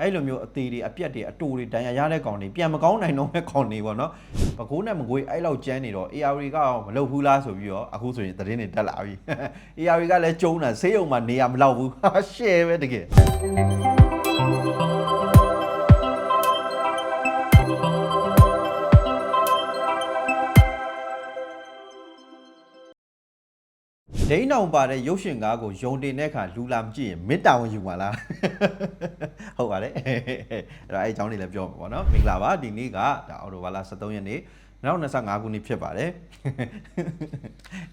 အဲ့လိုမျိုးအသေးတွေအပြက်တွေအတူတွေတန်ရရတဲ့ကောင်တွေပြန်မကောင်းနိုင်တော့မဲ့ကောင်တွေပေါ့နော်ပကိုးနဲ့မကွေးအဲ့လောက်ကျန်းနေတော့ AR ကရောမလုပ်ဘူးလားဆိုပြီးတော့အခုဆိုရင်သတင်းတွေတက်လာပြီ AR ကလည်းကျုံးတာဆေးရုံမှာနေရမလောက်ဘူးဟာရှယ်ပဲတကယ် ဒိန်းအောင်ပါတဲ့ရုပ်ရှင်ကားကိုယုံတင်တဲ့အခါလူလာမကြည့်ရင်မေတ္တာဝင်ယူပါလားဟုတ်ပါတယ်အဲ့တော့အဲ့အကြောင်းလေးလည်းပြောမှာပေါ့နော်မင်္ဂလာပါဒီနေ့ကဒါအော်တိုဘာလ23ရက်နေ့2025ခုနှစ်ဖြစ်ပါတယ်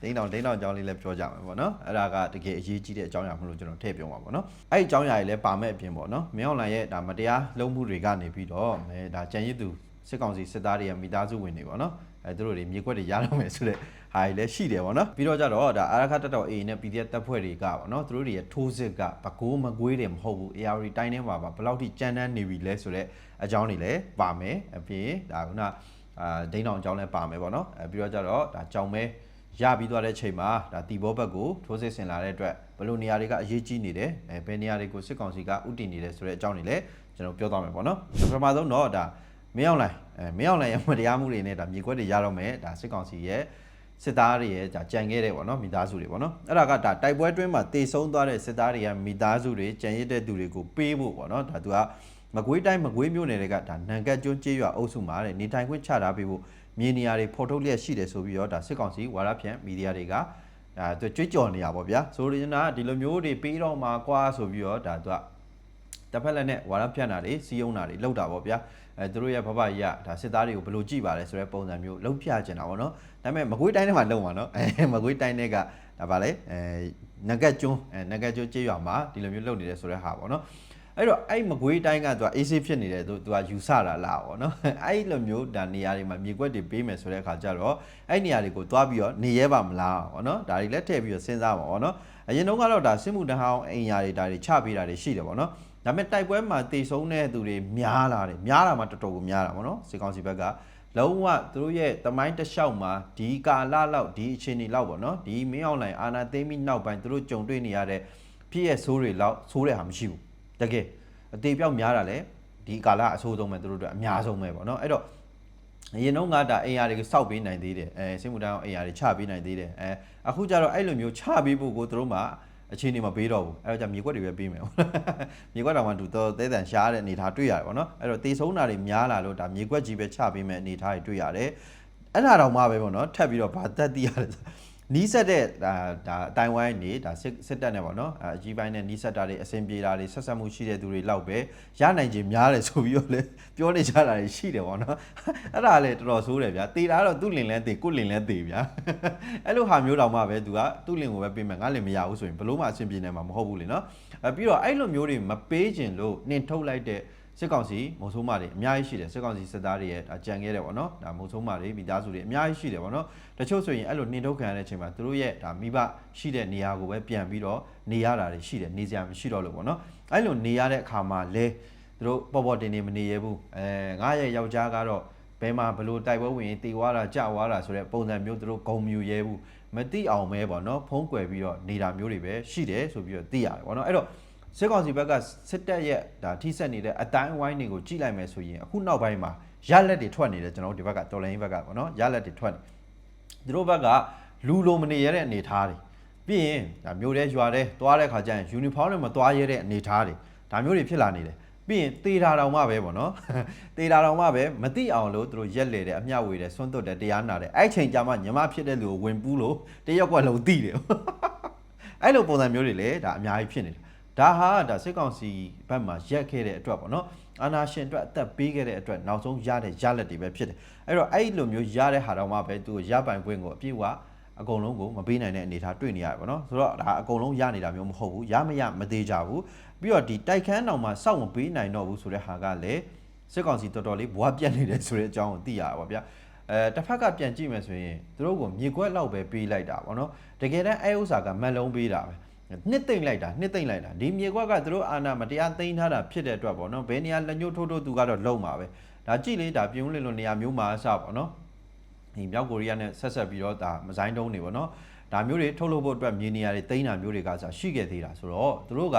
ဒိန်းအောင်ဒိန်းအောင်အကြောင်းလေးလည်းပြောကြမှာပေါ့နော်အဲ့ဒါကတကယ်အရေးကြီးတဲ့အကြောင်းအရာမလို့ကျွန်တော်ထည့်ပြောမှာပေါ့နော်အဲ့ဒီအကြောင်းအရာတွေလည်းပါမဲ့အပြင်ပေါ့နော်မင်းအွန်လိုင်းရဲ့ဒါမတရားလုံးမှုတွေကနေပြီးတော့အဲဒါကြံရည်သူ စစ်ကောင်စီစစ်သားတွေရဲ့မိသားစုဝင်တွေပေါ့နော်အဲသူတို့တွေမြေခွက်တွေရတော့မယ်ဆိုတဲ့ဟာတွေလည်းရှိတယ်ပေါ့နော်ပြီးတော့ကြတော့ဒါအာရခတ်တက်တော် A နဲ့ PDF တပ်ဖွဲ့တွေကပေါ့နော်သူတို့တွေရဲ့ထိုးစစ်ကဘကိုးမကွေးတယ်မဟုတ်ဘူး AR တိုင်းထဲမှာပါဘယ်လောက်ထိကြမ်းတမ်းနေပြီလဲဆိုတော့အကြောင်းတွေလည်းပါမယ်အပြင်ဒါကအာဒိန်းအောင်အကြောင်းလည်းပါမယ်ပေါ့နော်အဲပြီးတော့ကြတော့ဒါကြောင်မဲရပြီးသွားတဲ့ချိန်မှာဒါတီဘောဘက်ကိုထိုးစစ်ဆင်လာတဲ့အတွက်ဘယ်လိုနေရာတွေကအရေးကြီးနေတယ်အဲဘယ်နေရာတွေကိုစစ်ကောင်စီကဥတည်နေတယ်ဆိုတဲ့အကြောင်းတွေလည်းကျွန်တော်ပြောသွားမယ်ပေါ့နော်ပထမဆုံးတော့ဒါ မင်းအောင်လိုင်းအဲမင်းအောင်လိုင်းရဲ့မတရားမှုတွေနဲ့ဒါမြေခွက်တွေရတော့မယ်ဒါစစ်ကောင်စီရဲ့စစ်သားတွေရဲ့ဒါကြံခဲ့တဲ့ပေါ့နော်မိသားစုတွေပေါ့နော်အဲ့ဒါကဒါတိုက်ပွဲတွင်းမှာတေဆုံးသွားတဲ့စစ်သားတွေရဲ့မိသားစုတွေကြံရစ်တဲ့သူတွေကိုပေးဖို့ပေါ့နော်ဒါသူကမကွေးတိုင်းမကွေးမြို့နယ်တွေကဒါနံကတ်ကျွန်းကျေးရွာအုပ်စုမှာတဲ့နေထိုင်ခွင့်ချထားပေးဖို့မြေနေရာတွေဖော်ထုတ်လျက်ရှိတယ်ဆိုပြီးတော့ဒါစစ်ကောင်စီဝါရဖြန့်မီဒီယာတွေကအဲသူကြွေးကြော်နေရပါဗျာဆိုလိုချင်တာကဒီလိုမျိုးတွေပေးတော့မှာကွာဆိုပြီးတော့ဒါသူကတစ်ဖက်လက်နဲ့ဝါရဖြန့်တာတွေစီးယုံတာတွေလောက်တာပေါ့ဗျာ အဲသူတို့ရဲ့ဘဘကြီးကဒါစစ်သားတွေကိုဘယ်လိုကြည့်ပါလဲဆိုတဲ့ပုံစံမျိုးလောက်ပြချင်တာပေါ့နော်ဒါပေမဲ့မကွေးတိုင်းထဲမှာလုံပါနော်အဲမကွေးတိုင်းထဲကဒါပါလေအဲနဂတ်ကျွန်းအဲနဂတ်ကျွန်းကျေးရွာမှာဒီလိုမျိုးလုပ်နေတယ်ဆိုတဲ့ဟာပေါ့နော်အဲ့တော့အဲ့မကွေးတိုင်းကသူက AC ဖြစ်နေတယ်သူသူကယူဆတာလားပေါ့နော်အဲ့လိုမျိုးဒါနေရာတွေမှာမြေကွက်တွေပေးမယ်ဆိုတဲ့အခါကျတော့အဲ့နေရာတွေကိုသွားပြီးတော့နေရဲပါမလားပေါ့နော်ဒါတွေလည်းထည့်ပြီးတော့စဉ်းစားပါပေါ့နော်အရင်တုန်းကတော့ဒါစစ်မှုတဟောင်းအိမ်ယာတွေဒါတွေချပေးတာတွေရှိတယ်ပေါ့နော် ဒါပေမဲ့တိုက်ပွဲမှာတေဆုံးတဲ့သူတွေများလာတယ်များလာမှတော်တော်ကိုများလာပါတော့စစ်ကောင်စီဘက်ကလုံးဝသူတို့ရဲ့တမိုင်းတစ်လျှောက်မှာဒီကာလလောက်ဒီအခြေအနေလောက်ပေါ့နော်ဒီမင်းအောင်လိုင်အာနာသိမ်းပြီးနောက်ပိုင်းသူတို့ကြုံတွေ့နေရတဲ့ဖြစ်ရဲ့ဆိုးတွေလောက်ဆိုးတဲ့ဟာမရှိဘူးတကယ်အသေးပြောက်များတာလဲဒီကာလအဆိုးဆုံးပဲသူတို့တို့အများဆုံးပဲပေါ့နော်အဲ့တော့အရင်တော့ငါဒါအိမ်ယာတွေကိုစောက်ပေးနိုင်သေးတယ်အဲစစ်မှုထမ်းအိမ်ယာတွေချပေးနိုင်သေးတယ်အဲအခုကျတော့အဲ့လိုမျိုးချပေးဖို့ကိုသူတို့မှ အခြေအနေမပေးတော့ဘူးအဲ့တော့じゃမြေခွက်တွေပဲပေးမယ်ပေါ့မြေခွက်တောင်မှသူတော့တဲတန်ရှားတဲ့အနေထားတွေ့ရတယ်ပေါ့နော်အဲ့တော့တေဆုံးတာတွေများလာလို့ဒါမြေခွက်ကြီးပဲချပေးမယ်အနေထားတွေတွေ့ရတယ်အဲ့ဒါတော့မှပဲပေါ့နော်ထပ်ပြီးတော့ဗာတက်တိရတယ်ဆို နီးစက်တဲ့ဒါဒါအတိုင်းဝိုင်းနေဒါစစ်စစ်တက်နေပေါ့နော်အကြီးပိုင်းနဲ့နီးစက်တာတွေအဆင်ပြေတာတွေဆက်ဆက်မှုရှိတဲ့သူတွေလောက်ပဲရနိုင်ခြင်းများတယ်ဆိုပြီးတော့လေပြောနေကြတာတွေရှိတယ်ပေါ့နော်အဲ့ဒါလည်းတော်တော်ဆိုးတယ်ဗျာတေတာတော့သူ့လင်လဲတေကိုလင်လဲတေဗျာအဲ့လိုဟာမျိုးတောင်မှပဲသူကသူ့လင်ကိုပဲပေးမယ်ငါလင်မရဘူးဆိုရင်ဘလို့မှအဆင်ပြေနိုင်မှာမဟုတ်ဘူးလေနော်အဲပြီးတော့အဲ့လိုမျိုးတွေမပေးခြင်းလို့နှင်ထုတ်လိုက်တဲ့ စစ်ကောင်စီမုံဆိုးမာတွေအများကြီးရှိတယ်စစ်ကောင်စီစစ်သားတွေရဲ့ဒါကြံခဲ့တယ်ပေါ့နော်ဒါမုံဆိုးမာတွေမိသားစုတွေအများကြီးရှိတယ်ပေါ့နော်တချို့ဆိုရင်အဲ့လိုနှင်ထုတ်ခံရတဲ့အချိန်မှာသူတို့ရဲ့ဒါမိဘရှိတဲ့နေရာကိုပဲပြန်ပြီးတော့နေရတာတွေရှိတယ်နေစရာမရှိတော့လို့ပေါ့နော်အဲ့လိုနေရတဲ့အခါမှာလဲသူတို့ပေါ်ပေါ်တင်တင်မနေရဘူးအဲငါရဲ့ယောက်ျားကတော့ဘယ်မှာဘလို့တိုက်ပွဲဝင်ရင်တေသွားတာကြွားတာဆိုတဲ့ပုံစံမျိုးသူတို့ဂုံမြူရဲဘူးမသိအောင်ပဲပေါ့နော်ဖုံးကွယ်ပြီးတော့နေတာမျိုးတွေပဲရှိတယ်ဆိုပြီးတော့သိရတယ်ပေါ့နော်အဲ့တော့ စစ်ကောင်စီဘက်ကစစ်တပ်ရဲ့ဒါထိဆက်နေတဲ့အတိုင်းအဝိုင်းတွေကိုကြည့်လိုက်မယ်ဆိုရင်အခုနောက်ပိုင်းမှာရလက်တွေထွက်နေတယ်ကျွန်တော်တို့ဒီဘက်ကတော်လိုင်းဘက်ကပေါ့နော်ရလက်တွေထွက်နေသူတို့ဘက်ကလူလိုမနေရတဲ့အနေထားတွေပြီးရင်ဒါမျိုးတဲ့ရွာတဲ့သွားတဲ့ခါကျရင်ယူနီဖောင်းနဲ့မသွားရတဲ့အနေထားတွေဒါမျိုးတွေဖြစ်လာနေတယ်ပြီးရင်တေတာတောင်မှပဲပေါ့နော်တေတာတောင်မှပဲမသိအောင်လို့သူတို့ရက်လေတယ်အမျှဝေတယ်ဆွန့်သွတ်တယ်တရားနာတယ်အဲ့ချိန်ကြမှာညီမဖြစ်တဲ့လူကိုဝင်ပူးလို့တရက်ကွက်လုံးတိတယ်အဲ့လိုပုံစံမျိုးတွေလည်းဒါအများကြီးဖြစ်နေတယ် ဒါဟာဒါစစ်ကောင်စီဘက်မှာရက်ခဲ့တဲ့အတွက်ပေါ့နော်အာနာရှင်အတွက်အသက်ပေးခဲ့တဲ့အတွက်နောက်ဆုံးရတဲ့ရလက်တွေပဲဖြစ်တယ်အဲ့တော့အဲ့လိုမျိုးရတဲ့ဟာတော့မှပဲသူရပိုင်ခွင့်ကိုအပြည့်အဝအကုန်လုံးကိုမပေးနိုင်တဲ့အနေအထားတွေ့နေရတယ်ပေါ့နော်ဆိုတော့ဒါအကုန်လုံးရနေတာမျိုးမဟုတ်ဘူးရမရမသေးကြဘူးပြီးတော့ဒီတိုက်ခန်းတောင်မှစောင့်မပေးနိုင်တော့ဘူးဆိုတဲ့ဟာကလည်းစစ်ကောင်စီတော်တော်လေးဘွားပြတ်နေတယ်ဆိုတဲ့အကြောင်းကိုသိရတာပါဗျာအဲတစ်ဖက်ကပြန်ကြည့်မယ်ဆိုရင်သူတို့ကမြေခွက်လောက်ပဲပေးလိုက်တာပေါ့နော်တကယ်တမ်းအဲဥစ္စာကမက်လုံးပေးတာပဲ နှစ်သိမ့်လိုက်တာနှစ်သိမ့်လိုက်တာဒီမြေခွက်ကသူတို့အာဏာမတရားသိမ်းထားတာဖြစ်တဲ့အတွက်ပေါ့နော်ဘယ်နေရာလက်ညှိုးထိုးထိုးသူကတော့လုံမှာပဲဒါကြည့်လေဒါပြုံးလင်းလို့နေရာမျိုးမှာအစပေါ့နော်ဒီမြောက်ကိုရီးယားနဲ့ဆက်ဆက်ပြီးတော့ဒါမဇိုင်းတုံးနေပေါ့နော်ဒါဒါမျိုးတွေထုတ်လုပ်ဖို့အတွက်မြေနေရာတွေတိန်းတာမျိုးတွေကဆိုရှိခဲ့သေးတာဆိုတော့သူတို့က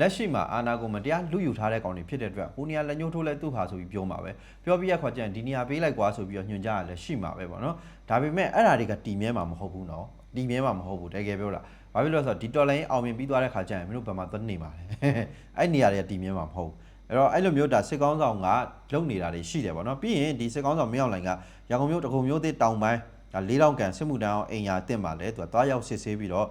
လက်ရှိမှာအာနာကိုမတရားလူယူထားတဲ့ကောင်တွေဖြစ်တဲ့အတွက်ဟိုနေရာလက်ညှိုးထိုးလဲသူ့ဟာဆိုပြီးပြောမှာပဲပြောပြီးရခွာကြရင်ဒီနေရာပေးလိုက်ကွာဆိုပြီးတော့ညွှန်ကြားရလဲရှိမှာပဲပေါ့နော်ဒါပေမဲ့အဲ့ဓာတွေကတီမြဲမှာမဟုတ်ဘူးနော်တီမြဲမှာမဟုတ်ဘူးတကယ်ပြောတာ ဘာဖြစ်လို့လဲဆိုတော့ဒီတော်လိုင်းအောင်မြင်ပြီးသွားတဲ့ခါကျရင်မင်းတို့ဘယ်မှာသွားနေမှာလဲအဲ့နေရာတွေကတီမြဲမှာမဟုတ်ဘူးအဲ့တော့အဲ့လိုမျိုးဒါစစ်ကောင်းဆောင်ကလုံနေတာတွေရှိတယ်ဗောနော်ပြီးရင်ဒီစစ်ကောင်းဆောင်မင်းအောင်လိုင်ကရန်ကုန်မြို့တကုံမြို့သစ်တောင်ပိုင်းဒါ၄တောင်ကန်စစ်မှုတန်းအောင်အိမ်ယာအစ်စ်မှာလဲသူကသွားရောက်စစ်ဆေးပြီးတော့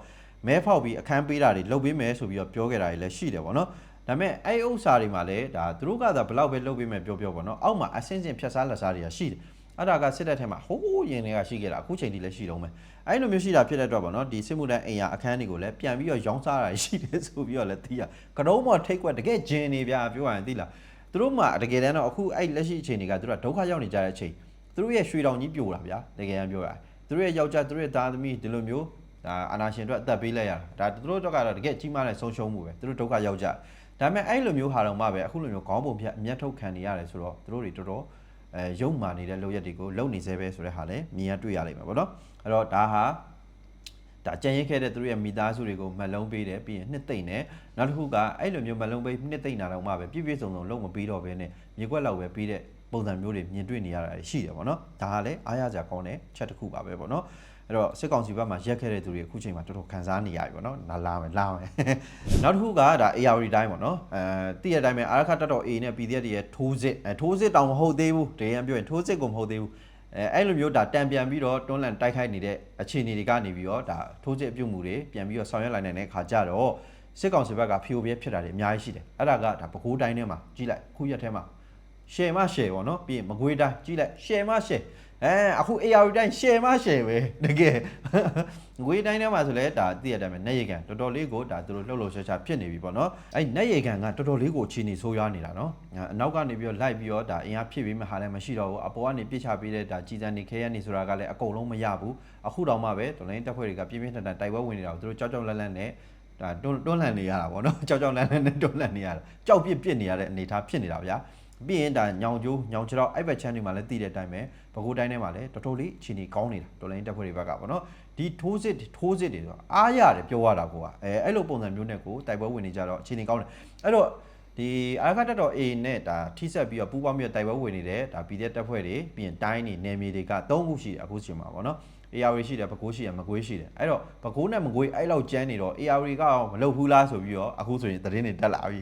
မဲဖောက်ပြီးအခန်းပေးတာတွေလုပ်ပေးမယ်ဆိုပြီးတော့ပြောခဲ့တာတွေလည်းရှိတယ်ဗောနော်ဒါပေမဲ့အဲ့ဥစ္စာတွေမှာလည်းဒါသူတို့ကသာဘလောက်ပဲလုပ်ပေးမယ်ပြောပြောဗောနော်အောက်မှာအစင်းစင်ဖြတ်စားလက်စားတွေကရှိတယ် အဲ့ဒါကစစ်တပ်ထဲမှာဟိုးရင်တွေကရှိခဲ့တာအခုချိန်ထိလည်းရှိတော့မယ်အဲ့လိုမျိုးရှိတာဖြစ်တဲ့အတွက်ဗောနော်ဒီစစ်မှုတန်းအိမ်ယာအခန်းတွေကိုလည်းပြန်ပြီးတော့ရောင်းစားတာရှိတယ်ဆိုပြီးတော့လည်းသိရကတုံးမော်ထိတ်ကွက်တကယ်ဂျင်းနေဗျာပြောရရင်သိလားသူတို့မှတကယ်တမ်းတော့အခုအဲ့လက်ရှိအချိန်တွေကသူတို့ကဒုက္ခရောက်နေကြတဲ့အချိန်သူတို့ရဲ့ရွှေတောင်ကြီးပြိုတာဗျာတကယ်တမ်းပြောရရင်သူတို့ရဲ့ယောက်ျားသူတို့ရဲ့သားသမီးဒီလိုမျိုးဒါအာနာရှင်တို့အသက်ပေးလိုက်ရတာဒါသူတို့တော့ကတော့တကယ်ကြီးမားတဲ့ဆုံးရှုံးမှုပဲသူတို့ဒုက္ခရောက်ကြဒါပေမဲ့အဲ့လိုမျိုးဟာတော့မှပဲအခုလိုမျိုးခေါင်းပုံဖြတ်အမျက်ထုတ်ခံနေရတယ်ဆိုတော့သူတို့တွေတော်တော် အဲရုံမာနေတဲ့လုပ်ရက်တွေကိုလုပ်နေသေးပဲဆိုတဲ့ဟာလည်းမြင်ရတွေ့ရလိမ့်မယ်ပေါ့နော်အဲ့တော့ဒါဟာဒါကြံရင်ခဲ့တဲ့သူတို့ရဲ့မိသားစုတွေကိုမလုံးပေးတယ်ပြီးရင်နှစ်သိမ့်တယ်နောက်တစ်ခုကအဲ့လိုမျိုးမလုံးပေးနှစ်သိမ့်တာတော့မှပဲပြည့်ပြည့်စုံစုံလုံးမပေးတော့ဘဲနဲ့မြေကွက်လောက်ပဲပေးတဲ့ပုံစံမျိုးတွေမြင်တွေ့နေရတာရှိတယ်ပေါ့နော်ဒါကလည်းအားရကြကောင်းတဲ့ချက်တစ်ခုပါပဲပေါ့နော် အဲ့တော့စစ်ကောင်စီဘက်မှာရက်ခဲ့တဲ့သူတွေအခုချိန်မှာတော်တော်ခံစားနေရပြီပေါ့နော်လာလာမယ်လာမယ်နောက်တစ်ခုကဒါ AR တိုင်းပေါ့နော်အဲတည့်ရတိုင်းပဲအာရခတက်တော် A နဲ့ PDF တွေရဲ့ထိုးစစ်အဲထိုးစစ်တောင်မဟုတ်သေးဘူးတကယ်ပြောရင်ထိုးစစ်ကိုမဟုတ်သေးဘူးအဲအဲ့လိုမျိုးဒါတံပြန်ပြီးတော့တွန်းလန်တိုက်ခိုက်နေတဲ့အခြေအနေတွေကနေပြီးတော့ဒါထိုးစစ်အပြုတ်မှုတွေပြန်ပြီးတော့ဆောင်ရွက်လိုက်နိုင်တဲ့အခါကျတော့စစ်ကောင်စီဘက်ကဖီအိုပြဲဖြစ်တာတွေအများကြီးရှိတယ်အဲ့ဒါကဒါပဲခူးတိုင်းထဲမှာကြီးလိုက်ခုရက်ထဲမှာ share မ share ပေါ့နော်ပြီးရင်မကွေးတိုင်းကြီးလိုက် share မ share အဲအခု AR တိုင်း share မ share ပဲတကယ်ငွေတိုင်းထဲမှာဆိုလဲဒါသိရတဲ့အတိုင်းပဲ net ရိတ်ကန်တော်တော်လေးကိုဒါသူတို့လှုပ်လှုပ်ရှားရှားဖြစ်နေပြီပေါ့နော်အဲ့ net ရိတ်ကန်ကတော်တော်လေးကိုအခြေအနေဆိုးရွားနေတာနော်အနောက်ကနေပြီးတော့လိုက်ပြီးတော့ဒါအင်အားဖြစ်ပြီးမှဟာလည်းမရှိတော့ဘူးအပေါ်ကနေပြစ်ချပေးတဲ့ဒါကြီးစံနေခဲရနေဆိုတာကလည်းအကုန်လုံးမရဘူးအခုတော့မှပဲတော်လိုင်းတက်ဖွဲ့တွေကပြင်းပြင်းထန်ထန်တိုက်ပွဲဝင်နေတာကိုသူတို့ကြောက်ကြောက်လန့်လန့်နဲ့ဒါတွန်းတွန်းလှန်နေရတာပေါ့နော်ကြောက်ကြောက်လန့်လန့်နဲ့တွန်းလှန်နေရတာကြောက်ပြစ်ပြစ်နေရတဲ့အနေအထားဖြစ်နေတာဗျာ ပြီးရင်ဒါညောင်ကျိုးညောင်ချတော့အဲ့ဘက်ချမ်းတွေမှာလည်းတည်တဲ့အတိုင်းပဲဘကိုးတိုင်းထဲမှာလည်းတော်တော်လေးအခြေအနေကောင်းနေတာတော်လိုင်းတက်ဖွဲ့တွေဘက်ကပေါ့နော်ဒီထိုးစစ်ထိုးစစ်တွေဆိုတော့အားရတယ်ပြောရတာကိုကအဲအဲ့လိုပုံစံမျိုးနဲ့ကိုတိုက်ပွဲဝင်နေကြတော့အခြေအနေကောင်းတယ်အဲ့တော့ဒီအာခတ်တက်တော် A နဲ့ဒါထိဆက်ပြီးတော့ပူးပေါင်းပြီးတော့တိုက်ပွဲဝင်နေတဲ့ဒါ PDF တက်ဖွဲ့တွေပြီးရင်တိုင်းနေနယ်မြေတွေက၃ခုရှိတယ်အခုချိန်မှာပေါ့နော် AR ရှိတယ်ပဲခူးရှိတယ်မကွေးရှိတယ်အဲ့တော့ပဲခူးနဲ့မကွေးအဲ့လောက်ကျန်းနေတော့ AR ကမလုပ်ဘူးလားဆိုပြီးတော့အခုဆိုရင်သတင်းတွေတက်လာပြီ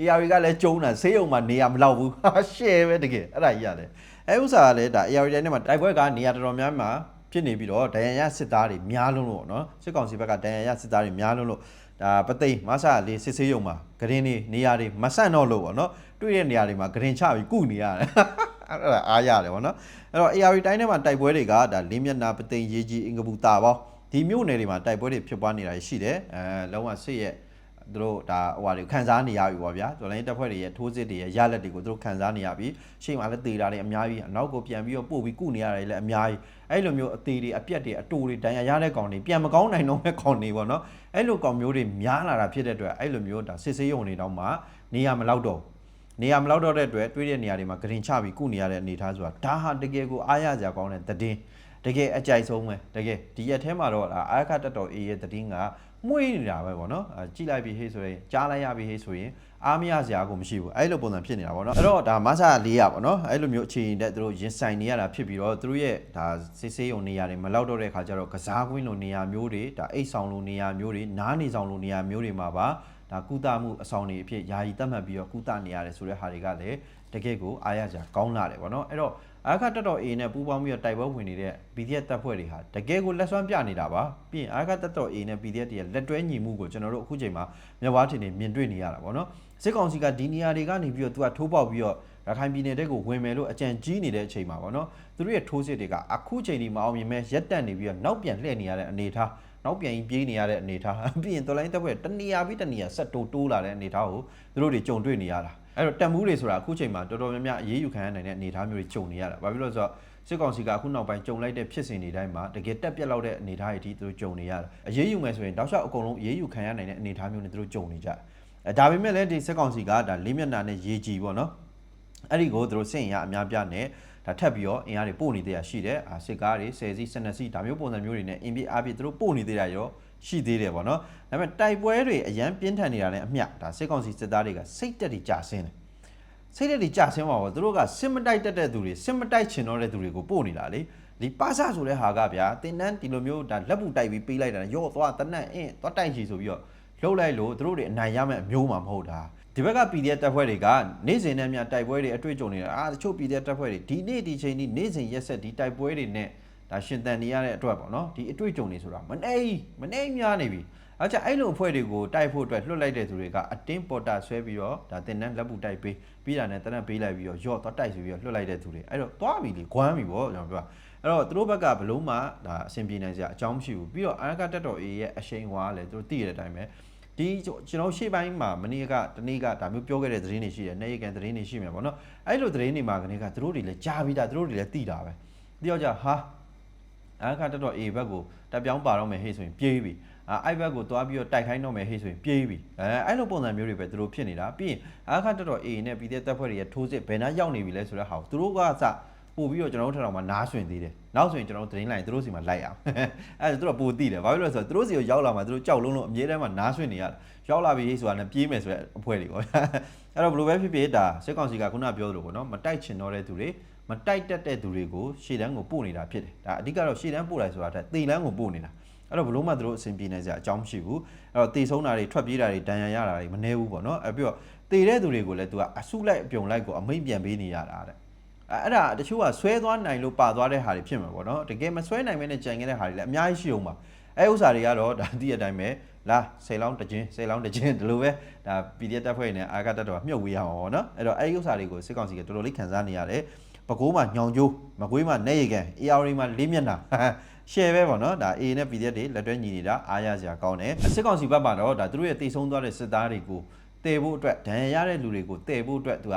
AR ကလည်းကျုံတာဆေးရုံမှာနေရမလောက်ဘူးဟာရှယ်ပဲတကယ်အဲ့ဒါကြီးရတယ်အဲ့ဥစ္စာကလည်းဒါ AR တိုင်းထဲမှာတိုက်ပွဲကနေရာတော်တော်များများဖြစ်နေပြီးတော့ဒဏ်ရာရစစ်သားတွေများလုံးလို့နော်စစ်ကောင်စီဘက်ကဒဏ်ရာရစစ်သားတွေများလုံးလို့ဒါပသိမ်မဆာလေးစစ်ဆေးရုံမှာဂရင်နေနေရာတွေမဆန့်တော့လို့ပေါ့နော် တွေ့တဲ့နေရာတွေမှာဂရင်ချပြီးကုနေရတယ်အဲ့ဒါအားရတယ်ဗောနော်အဲ့တော့ AR တိုင်းထဲမှာတိုက်ပွဲတွေကဒါလင်းမျက်နာပသိမ်ရေးကြီးအင်္ဂပူတာပေါဒီမြို့နယ်တွေမှာတိုက်ပွဲတွေဖြစ်ပွားနေတာရှိတယ်အဲလုံးဝစစ်ရဲ့သူတို့ဒါဟိုဟာတွေခန်းစားနေရပြီဗောဗျာဒေါ်လိုင်းတပ်ဖွဲ့တွေရဲ့ထိုးစစ်တွေရဲ့ရလက်တွေကိုသူတို့ခန်းစားနေရပြီရှေ့မှာလည်းတေတာတွေအများကြီးအနောက်ကိုပြန်ပြီးတော့ပို့ပြီးကုနေရတယ်လည်းအများကြီးအဲ့လိုမျိုးအသေးတွေအပြက်တွေအတူတွေဒဏ်ရာရတဲ့ကောင်တွေပြန်မကောင်းနိုင်တော့မဲ့ကောင်တွေဗောနော်အဲ့လိုကောင်မျိုးတွေများလာတာဖြစ်တဲ့အတွက်အဲ့လိုမျိုးဒါစစ်ဆေးရုံတွေတောင်မှနေရမလောက်တော့ဘူး နေရာမလောက်တော့တဲ့အတွက်တွေးတဲ့နေရာတွေမှာဂရင်ချပြီးကုနေရတဲ့အနေအထားဆိုတာဒါဟာတကယ်ကိုအားရစရာကောင်းတဲ့သတင်းတကယ်အကြိုက်ဆုံးပဲတကယ်ဒီရက်ထဲမှာတော့ဒါအာရခတက်တော် A ရဲ့သတင်းကမှုေးနေတာပဲပေါ့နော်အဲကြည့်လိုက်ပြီးဟေးဆိုရင်ကြားလိုက်ရပြီးဟေးဆိုရင်အားမရစရာကိုမရှိဘူးအဲ့လိုပုံစံဖြစ်နေတာပေါ့နော်အဲ့တော့ဒါမဆာ၄ရပေါ့နော်အဲ့လိုမျိုးအခြေအနေတဲ့သူတို့ရင်ဆိုင်နေရတာဖြစ်ပြီးတော့သူတို့ရဲ့ဒါစစ်ဆေးရုံနေရာတွေမလောက်တော့တဲ့ခါကျတော့ကစားကွင်းလိုနေရာမျိုးတွေဒါအိတ်ဆောင်လိုနေရာမျိုးတွေနားနေဆောင်လိုနေရာမျိုးတွေမှာပါ ဒါကုသမှုအဆောင်တွေအဖြစ်ယာယီသတ်မှတ်ပြီးတော့ကုသနေရတယ်ဆိုတဲ့ဟာတွေကလည်းတကယ့်ကိုအားရကြကောင်းလာတယ်ဗောနော်အဲ့တော့အာခတ်တက်တော် A နဲ့ပူးပေါင်းပြီးတော့တိုက်ပွဲဝင်နေတဲ့ PDF တပ်ဖွဲ့တွေဟာတကယ်ကိုလက်စွမ်းပြနေတာပါပြီးရင်အာခတ်တက်တော် A နဲ့ PDF တွေရဲ့လက်တွဲညီမှုကိုကျွန်တော်တို့အခုချိန်မှာမြဝါထင်နေမြင်တွေ့နေရတာဗောနော်စစ်ကောင်စီကဒီနေရာတွေကနေပြီးတော့သူကထိုးပေါက်ပြီးတော့ရခိုင်ပြည်နယ်တဲ့ကိုဝင်မယ်လို့အကြံကြီးနေတဲ့အချိန်မှာဗောနော်သူတို့ရဲ့ထိုးစစ်တွေကအခုချိန်ဒီမအောင်မြင်မဲ့ရက်တက်နေပြီးတော့နောက်ပြန်လှည့်နေရတဲ့အနေအထား နောက်ပြန်ပြီးပြေးနေရတဲ့အနေအထားပြီးရင်တော်လိုင်းတက်ဖွဲ့တနေရာပြီးတနေရာဆက်တိုးတိုးလာတဲ့အနေအထားကိုသူတို့တွေကြုံတွေ့နေရတာအဲ့တော့တန်မှုတွေဆိုတာအခုချိန်မှာတော်တော်များများအရေးယူခံရနိုင်တဲ့အနေအထားမျိုးတွေကြုံနေရတာဘာဖြစ်လို့လဲဆိုတော့စစ်ကောင်စီကအခုနောက်ပိုင်းကြုံလိုက်တဲ့ဖြစ်စဉ်တွေတိုင်းမှာတကယ်တက်ပြက်လောက်တဲ့အနေအထားတွေအထိသူတို့ကြုံနေရတာအရေးယူမယ်ဆိုရင်တောက်လျှောက်အကုန်လုံးအရေးယူခံရနိုင်တဲ့အနေအထားမျိုးနဲ့သူတို့ကြုံနေကြတယ်အဲဒါပေမဲ့လည်းဒီစစ်ကောင်စီကဒါလေးမျက်နှာနဲ့ရေးကြည့်ပေါ့နော်အဲ့ဒီကိုသူတို့စင်ရအများပြနဲ့ ဒါထပ်ပြီးတော့အင်အားတွေပို့နေသေးတာရှိတယ်အာစစ်ကားတွေ10စီး12စီးဒါမျိုးပုံစံမျိုးတွေနဲ့အင်ပြအားပြသူတို့ပို့နေသေးတာရောရှိသေးတယ်ပေါ့နော်ဒါပေမဲ့တိုက်ပွဲတွေအရန်ပြင်းထန်နေတာလည်းအမျှဒါစစ်ကောင်စီစစ်သားတွေကစိတ်တက်တွေကြာဆင်းတယ်စိတ်တက်တွေကြာဆင်းပါဘောသူတို့ကစစ်မတိုက်တက်တဲ့သူတွေစစ်မတိုက်ချင်တော့တဲ့သူတွေကိုပို့နေတာလေဒီပါစဆိုတဲ့ဟာကဗျာတင်တန်းဒီလိုမျိုးဒါလက်ပူတိုက်ပြီးပေးလိုက်တာရော့သွားတနက်အင်းသွားတိုက်ချီဆိုပြီးတော့လှုပ်လိုက်လို့သူတို့တွေအနိုင်ရမယ့်အမျိုးမှမဟုတ်တာ ဒီဘက်က PDF တပ်ဖွဲ့တွေကနေ့စဉ်နဲ့များတိုက်ပွဲတွေအတွေ့အကြုံနေတာအာတချို့ PDF တပ်ဖွဲ့တွေဒီနေ့ဒီချိန်ဒီနေ့စဉ်ရက်ဆက်ဒီတိုက်ပွဲတွေနဲ့ဒါရှင်တန်နေရတဲ့အတွက်ပေါ့နော်ဒီအတွေ့အကြုံတွေဆိုတာမနေမနေများနေပြီအဲကြအဲ့လိုအဖွဲ့တွေကိုတိုက်ဖို့အတွက်လွှတ်လိုက်တဲ့သူတွေကအတင်းပေါ်တာဆွဲပြီးတော့ဒါတင်တန်းလက်ပူတိုက်ပေးပြီးတာနဲ့တနက်ပေးလိုက်ပြီးတော့ရော့သွားတိုက်ဆိုပြီးတော့လွှတ်လိုက်တဲ့သူတွေအဲ့တော့သွားပြီလေဂွမ်းပြီပေါ့ကျွန်တော်ပြောအဲ့တော့သူတို့ဘက်ကဘလုံးမှဒါအဆင်ပြေနိုင်စရာအကြောင်းမရှိဘူးပြီးတော့အာရကတက်တော် A ရဲ့အရှိန်ဝါကလည်းသူတို့သိရတဲ့အတိုင်းပဲ ဒီကျွန်တော်ရှေ့ပိုင်းမှာမနေ့ကတနေ့ကဒါမျိုးပြောခဲ့တဲ့သတင်းတွေရှိတယ်နေရကန်သတင်းတွေရှိမယ်ပေါ့နော်အဲ့လိုသတင်းတွေမှာကနေကသူတို့တွေလည်းကြားပြီးသားသူတို့တွေလည်းသိတာပဲတယောက်ကြဟာအခါတက်တော့ A ဘက်ကိုတက်ပြောင်းပါတော့မယ်ဟေ့ဆိုရင်ပြေးပြီအဲအဲ့ဘက်ကိုသွားပြီးတော့တိုက်ခိုင်းတော့မယ်ဟေ့ဆိုရင်ပြေးပြီအဲအဲ့လိုပုံစံမျိုးတွေပဲသူတို့ဖြစ်နေတာပြီးရင်အခါတက်တော့ A နဲ့ပြီးတဲ့တပ်ဖွဲ့တွေရဲ့ထိုးစစ်ဘယ်နှရောက်နေပြီလဲဆိုတဲ့ဟာကိုသူတို့ကစ ပို့ပြီးတော့ကျွန်တော်တို့ထထောင်မှာနားဆွင်သေးတယ်နောက်ဆိုရင်ကျွန်တော်တို့သတင်းလိုက်သူတို့စီမှာလိုက်အောင်အဲဒါသူတို့ကပိုသိတယ်ဘာဖြစ်လို့လဲဆိုတော့သူတို့စီကိုရောက်လာမှသူတို့ကြောက်လုံးလုံးအမြဲတမ်းမှာနားဆွင်နေရတယ်ရောက်လာပြီဆိုတာနဲ့ပြေးမယ်ဆိုတဲ့အဖွဲတွေပေါ့အဲ့တော့ဘယ်လိုပဲဖြစ်ဖြစ်ဒါစစ်ကောင်စီကခုနပြောသလိုပေါ့နော်မတိုက်ချင်တော့တဲ့သူတွေမတိုက်တက်တဲ့သူတွေကိုရှေ့တန်းကိုပို့နေတာဖြစ်တယ်ဒါအဓိကတော့ရှေ့တန်းပို့လိုက်ဆိုတာတက်တေလန်းကိုပို့နေတာအဲ့တော့ဘလို့မှသူတို့အဆင်ပြေနေစရာအကြောင်းမရှိဘူးအဲ့တော့တေဆုံးတာတွေထွက်ပြေးတာတွေဒဏ်ရာရတာတွေမနှဲဘူးပေါ့နော်အဲ့ပြီးတော့တေတဲ့သူတွေကိုလည်းသူကအစုလိုက်အပြုံလိုက်ကိုအမိတ်ပြန်ပေးနေရတာတဲ့ အဲ့အဲ့ဒါတချို့ကဆွဲသွားနိုင်လို့ပါသွားတဲ့ဟာတွေဖြစ်မှာပေါ့နော်တကယ်မဆွဲနိုင်မဲနဲ့ကြံခဲ့တဲ့ဟာတွေလည်းအများကြီးရှိအောင်ပါအဲဥစ္စာတွေကတော့ဒါတည့်တဲ့အတိုင်းပဲလာဆယ်လောင်းတစ်ချင်းဆယ်လောင်းတစ်ချင်းဒီလိုပဲဒါ PDF တက်ဖွဲ့နေအာကတက်တော့မြုပ်ဝေးရအောင်ပေါ့နော်အဲ့တော့အဲဒီဥစ္စာတွေကိုစစ်ကောင်စီကတော်တော်လေးခံစားနေရတယ်ပကိုးမှာညောင်ကျိုးမကွေးမှာနေရကန် AR မှာလေးမျက်နှာရှယ်ပဲပေါ့နော်ဒါ A နဲ့ PDF တွေလက်တွဲညီနေတာအားရစရာကောင်းတယ်စစ်ကောင်စီဘက်မှာတော့ဒါသူတို့ရဲ့တိတ်ဆုံးသွားတဲ့စစ်သားတွေကိုတည်ဖို့အတွက်ဒဏ်ရာရတဲ့လူတွေကိုတည်ဖို့အတွက်သူက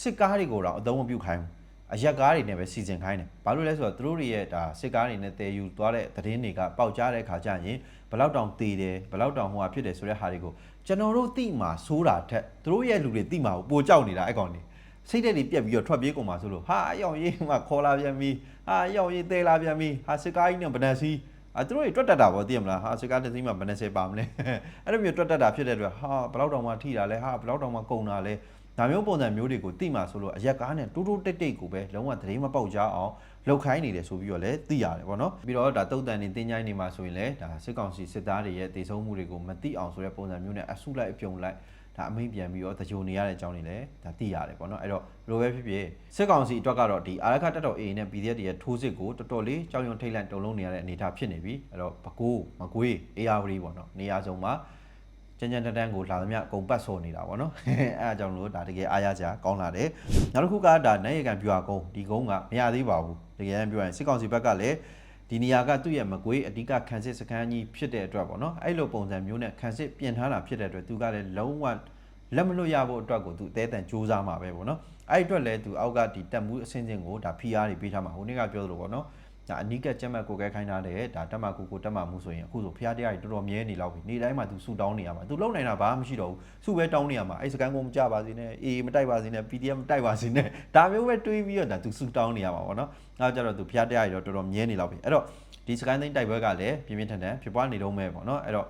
စစ်ကားတွေကိုတော့အသုံးမပြုခိုင်းဘူး အရက်ကားတွေနဲ့ပဲစီစဉ်ခိုင်းတယ်ဘာလို့လဲဆိုတော့သူတို့တွေရဲ့ဒါစစ်ကားတွေနဲ့တည်ယူသွားတဲ့သတင်းတွေကပေါက်ကြားတဲ့ခါကျရင်ဘလောက်တောင်တည်တယ်ဘလောက်တောင်ဟိုဟာဖြစ်တယ်ဆိုတဲ့ဟာတွေကိုကျွန်တော်တို့သိမှာစိုးတာထက်သူတို့ရဲ့လူတွေသိမှာကိုပိုကြောက်နေတာအဲ့ကောင်တွေစိတ်ဓာတ်တွေပြက်ပြီးတော့ထွက်ပြေးကုန်မှာဆိုလို့ဟာအယောင်ရေးမှာခေါ်လာပြန်ပြီဟာအယောင်ရေးတဲလာပြန်ပြီဟာစစ်ကားကြီးနဲ့ဗနက်စီအဲသူတို့တွေတွတ်တက်တာပေါ့သိရမလားဟာစစ်ကားတစ်စီးမှာဗနက်စီပါမလဲအဲ့လိုမျိုးတွတ်တက်တာဖြစ်တဲ့အတွက်ဟာဘလောက်တောင်မှထိတာလဲဟာဘလောက်တောင်မှကုန်တာလဲ ဒါမျိုးပုံစံမျိုးတွေကိုသိမှာဆိုလို့အရက်ကားနဲ့တိုးတိုးတိတ်တိတ်ကိုပဲလုံးဝသတင်းမပေါက်ကြအောင်လောက်ခိုင်းနေတယ်ဆိုပြီးတော့လည်းသိရတယ်ပေါ့နော်ပြီးတော့ဒါတုတ်တန်နေတင်းချိုင်းနေမှာဆိုရင်လည်းဒါစစ်ကောင်စီစစ်သားတွေရဲ့တည်ဆုံးမှုတွေကိုမသိအောင်ဆိုတဲ့ပုံစံမျိုးနဲ့အဆုလိုက်အပြုံလိုက်ဒါအမိန့်ပြန်ပြီးတော့တကြိုနေရတဲ့အကြောင်းတွေလည်းဒါသိရတယ်ပေါ့နော်အဲ့တော့လိုပဲဖြစ်ဖြစ်စစ်ကောင်စီအတွက်ကတော့ဒီအာရခတက်တော် A နဲ့ PDF တွေရဲ့ထိုးစစ်ကိုတော်တော်လေးကြောင်ရုံထိတ်လန့်တုံလုံးနေရတဲ့အနေအထားဖြစ်နေပြီအဲ့တော့ဘကိုးမကွေး AR ပေါ့နော်နေရာစုံမှာ ကျန်ကျန်တန်းတန်းကိုလာသမျှအကုန်ပတ်ဆော်နေတာပေါ့နော်အဲအားကြောင့်လို့ဒါတကယ်အားရကြကောင်းလာတယ်နောက်တစ်ခုကဒါနိုင်ရကန်ပြွာကုန်းဒီကုန်းကမရသေးပါဘူးတကယ်ပြောရင်စစ်ကောင်စီဘက်ကလည်းဒီနေရာကသူ့ရဲ့မကွေးအဓိကခန်းစစ်စခန်းကြီးဖြစ်တဲ့အတွက်ပေါ့နော်အဲ့လိုပုံစံမျိုးနဲ့ခန်းစစ်ပြင်ထားတာဖြစ်တဲ့အတွက်သူကလည်းလုံးဝလက်မလွတ်ရဖို့အတွက်ကိုသူအသေးတန်စူးစမ်းမှာပဲပေါ့နော်အဲ့အတွက်လည်းသူအောက်ကဒီတက်မှုအဆင့်ချင်းကိုဒါ PR တွေပေးထားမှာဟိုနေ့ကပြောသလိုပေါ့နော် ဒါအနိကကျက်မှတ်ကိုကဲခိုင်းထားတဲ့ဒါတက်မှကိုကိုတက်မှမှုဆိုရင်အခုဆိုဖျားတရားတွေတော်တော်မြဲနေလောက်ပြီနေ့တိုင်းမှာသူဆူတောင်းနေရမှာသူလုံနိုင်တာဘာမှမရှိတော့ဘူးဆူပဲတောင်းနေရမှာအဲ့စကန်ကုန်မကြပါစေနဲ့အေးမတိုက်ပါစေနဲ့ PDF မတိုက်ပါစေနဲ့ဒါမျိုးပဲတွေးပြီးတော့ဒါသူဆူတောင်းနေရမှာပေါ့နော်နောက်ကြတော့သူဖျားတရားတွေတော့တော်တော်မြဲနေလောက်ပြီအဲ့တော့ဒီစကန်သိန်းတိုက်ပွဲကလည်းပြင်းပြင်းထန်ထန်ဖြစ်ပွားနေတော့မဲ့ပေါ့နော်အဲ့တော့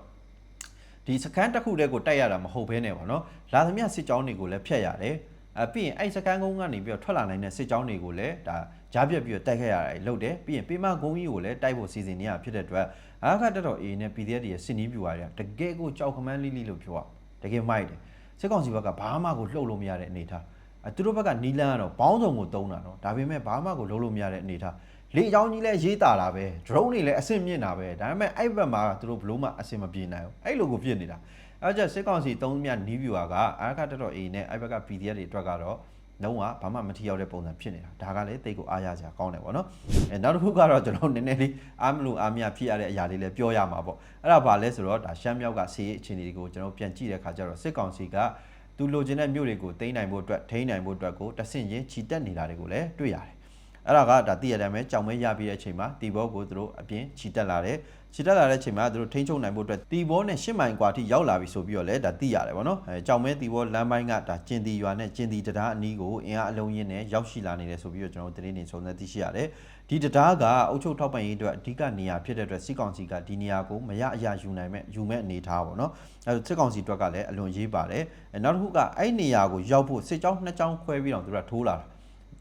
ဒီစကန်တစ်ခုတည်းကိုတိုက်ရတာမဟုတ်ဘဲနဲ့ပေါ့နော်လာသမျှစစ်ကြောင်းတွေကိုလည်းဖျက်ရတယ်အပြီးရင်အဲ့စကန်ကုန်းကနေပြီးတော့ထွက်လာနိုင်တဲ့စစ်ကြောင်းတွေကိုလည်းဒါ ကြားပြက်ပြီးတော့တိုက်ခဲ့ရတယ်လို့တယ်ပြီးရင်ပေမကုန်းကြီးကိုလည်းတိုက်ဖို့စီစဉ်နေရဖြစ်တဲ့အတွက်အားခတက်တော် A နဲ့ PDF တွေရဲ့စစ်နီးပြူပါတွေကတကယ်ကိုကြောက်ခမန်းလိလိလို့ပြောရတကယ်မိုက်တယ်စစ်ကောင်စီဘက်ကဘာမှကိုလှုပ်လို့မရတဲ့အနေထားအဲသူတို့ဘက်ကနီလန်းကတော့ဘောင်းဆောင်ကိုတုံးတာနော်ဒါပေမဲ့ဘာမှကိုလှုပ်လို့မရတဲ့အနေထားလေအကြောင်းကြီးလဲရေးတာတာပဲ drone တွေလည်းအဆင့်မြင့်တာပဲဒါပေမဲ့အဲ့ဘက်မှာသူတို့ဘလို့မှအဆင်မပြေနိုင်ဘူးအဲ့လိုကိုဖြစ်နေတာအဲကြစစ်ကောင်စီသုံးမြနီးပြူပါကအားခတက်တော် A နဲ့အဲ့ဘက်က PDF တွေအတွက်ကတော့ လုံးဝဘာမှမထီရောက်တဲ့ပုံစံဖြစ်နေတာဒါကလည်းတိတ်ကိုအားရစရာကောင်းတယ်ပေါ့နော်အဲနောက်တစ်ခုကတော့ကျွန်တော်နည်းနည်းလေးအားမလို့အားမရဖြစ်ရတဲ့အရာလေးလည်းပြောရမှာပေါ့အဲ့ဒါဘာလဲဆိုတော့ဒါရှမ်းမြောက်ကစီးအခြေအနေတွေကိုကျွန်တော်ပြန်ကြည့်တဲ့အခါကျတော့စစ်ကောင်စီကသူလိုချင်တဲ့မြို့တွေကိုတိမ့်နိုင်ဖို့အတွက်ထိန်းနိုင်ဖို့အတွက်ကိုတဆင့်ချင်းခြိတက်နေတာတွေကိုလည်းတွေ့ရတယ် အဲ့ဒါကဒါတည်ရတဲ့အတိုင်းပဲကြောင်မဲရပြီးတဲ့အချိန်မှာတီဘောကိုသူတို့အပြင်ခြိတက်လာတယ်ခြိတက်လာတဲ့အချိန်မှာသူတို့ထိန်းချုပ်နိုင်ဖို့အတွက်တီဘောနဲ့ရှစ်မိုင်กว่าထိရောက်လာပြီဆိုပြီးတော့လည်းဒါသိရတယ်ဗောနော်အဲကြောင်မဲတီဘောလမ်းပိုင်းကဒါကျင်တီရွာနဲ့ကျင်တီတရားအနီးကိုအင်အားအလုံးရင်းနဲ့ရောက်ရှိလာနေတယ်ဆိုပြီးတော့ကျွန်တော်တို့သတင်းတွေစုံစမ်းသိရှိရတယ်ဒီတရားကအုပ်ချုပ်ထောက်ပံ့ရေးအတွက်အဓိကနေရာဖြစ်တဲ့အတွက်စစ်ကောင်စီကဒီနေရာကိုမရအရာယူနိုင်မဲ့ယူမဲ့အနေထားဗောနော်အဲစစ်ကောင်စီအတွက်ကလည်းအလွန်ရေးပါတယ်အဲနောက်တစ်ခုကအဲ့နေရာကိုရောက်ဖို့စစ်ကြောင်းနှစ်ကြောင်းခွဲပြီးတော့သူတို့ကထိုးလာတာ